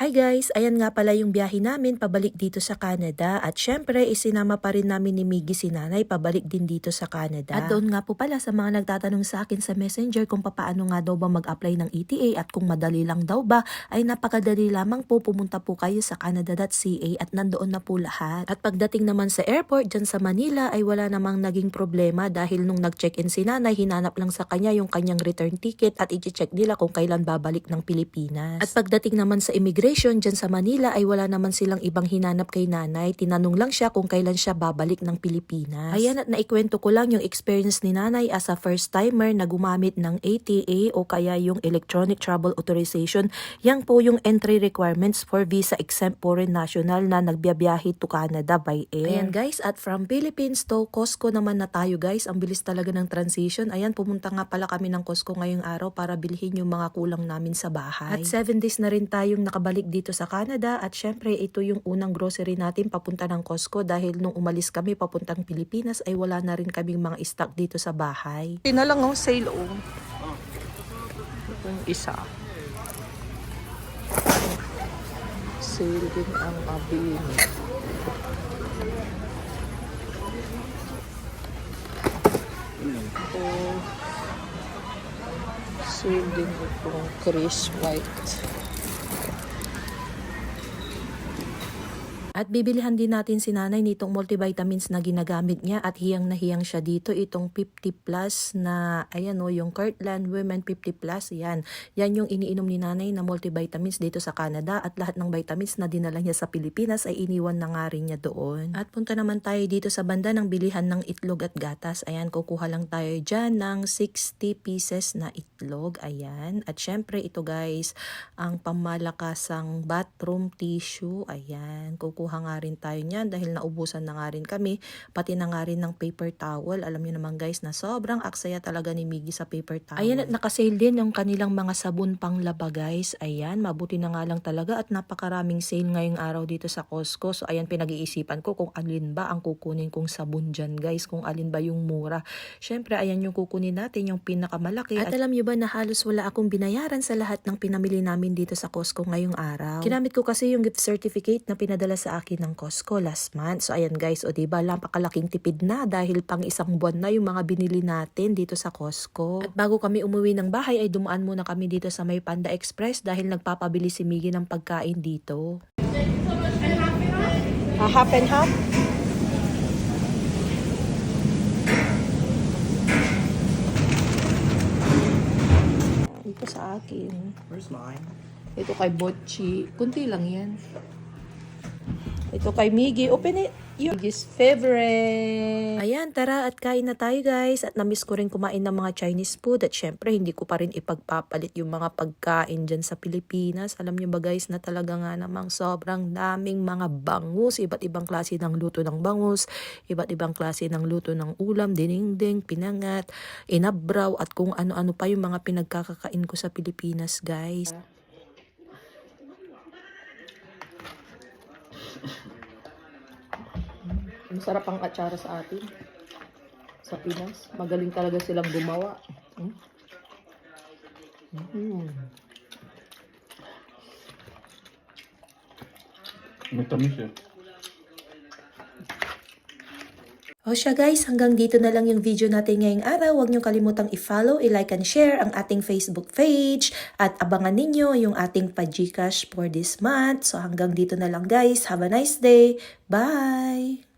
Hi guys! Ayan nga pala yung biyahe namin pabalik dito sa Canada at syempre isinama pa rin namin ni Miggy si nanay pabalik din dito sa Canada. At doon nga po pala sa mga nagtatanong sa akin sa messenger kung papaano nga daw ba mag-apply ng ETA at kung madali lang daw ba ay napakadali lamang po pumunta po kayo sa canada.ca at nandoon na po lahat. At pagdating naman sa airport dyan sa Manila ay wala namang naging problema dahil nung nag-check-in si nanay hinanap lang sa kanya yung kanyang return ticket at i-check nila kung kailan babalik ng Pilipinas. At pagdating naman sa immigration dyan sa Manila ay wala naman silang ibang hinanap kay nanay. Tinanong lang siya kung kailan siya babalik ng Pilipinas. Ayan at naikwento ko lang yung experience ni nanay as a first timer na gumamit ng ATA o kaya yung Electronic Travel Authorization. Yan po yung entry requirements for visa exempt foreign national na nagbiyabiyahe to Canada by air. Ayan guys, at from Philippines to Costco naman na tayo guys. Ang bilis talaga ng transition. Ayan, pumunta nga pala kami ng Costco ngayong araw para bilhin yung mga kulang namin sa bahay. At 7 days na rin tayong nakabalik dito sa Canada at syempre ito yung unang grocery natin papunta ng Costco dahil nung umalis kami papuntang Pilipinas ay wala na rin kaming mga stock dito sa bahay. Tina lang oh, sale oh. Yung isa. Sale din ang abin. Ito. Sale din itong Chris White. At bibilihan din natin si nanay nitong multivitamins na ginagamit niya at hiyang na hiyang siya dito itong 50 plus na ayan o yung Kirtland Women 50 plus yan. Yan yung iniinom ni nanay na multivitamins dito sa Canada at lahat ng vitamins na dinala niya sa Pilipinas ay iniwan na nga rin niya doon. At punta naman tayo dito sa banda ng bilihan ng itlog at gatas. Ayan, kukuha lang tayo dyan ng 60 pieces na itlog. Ayan. At syempre ito guys, ang pamalakasang bathroom tissue. Ayan, kukuha nga rin tayo niyan dahil naubusan na nga rin kami. Pati na nga rin ng paper towel. Alam niyo naman guys na sobrang aksaya talaga ni Miggy sa paper towel. Ayan at nakasale din yung kanilang mga sabon pang laba guys. Ayan, mabuti na nga lang talaga at napakaraming sale ngayong araw dito sa Costco. So ayan, pinag-iisipan ko kung alin ba ang kukunin kong sabon dyan guys. Kung alin ba yung mura. Syempre, ayan yung kukunin natin, yung pinakamalaki. At, alam niyo ba na halos wala akong binayaran sa lahat ng pinamili namin dito sa Costco ngayong araw. Ginamit ko kasi yung gift certificate na pinadala sa akin ng Costco last month. So ayan guys, o diba, napakalaking tipid na dahil pang isang buwan na yung mga binili natin dito sa Costco. At bago kami umuwi ng bahay ay dumaan muna kami dito sa may Panda Express dahil nagpapabili si Miggy ng pagkain dito. Ah, half and half? Ito sa akin. Where's mine? Ito kay Botchi. Kunti lang yan. Ito kay Miggy. Open it. Miggy's favorite. Ayan, tara at kain na tayo guys. At namiss ko rin kumain ng mga Chinese food. At syempre, hindi ko pa rin ipagpapalit yung mga pagkain dyan sa Pilipinas. Alam nyo ba guys na talaga nga namang sobrang daming mga bangus. Iba't ibang klase ng luto ng bangus. Iba't ibang klase ng luto ng ulam, dinengdeng, pinangat, inabraw, at kung ano-ano pa yung mga pinagkakakain ko sa Pilipinas guys. Masarap ang atsara sa atin. Sa Pinas. Magaling talaga silang gumawa. Hmm? Mm. Matamis eh. O siya guys, hanggang dito na lang yung video natin ngayong araw. Huwag niyo kalimutang i-follow, i-like and share ang ating Facebook page at abangan ninyo yung ating pa-Gcash for this month. So hanggang dito na lang guys. Have a nice day. Bye!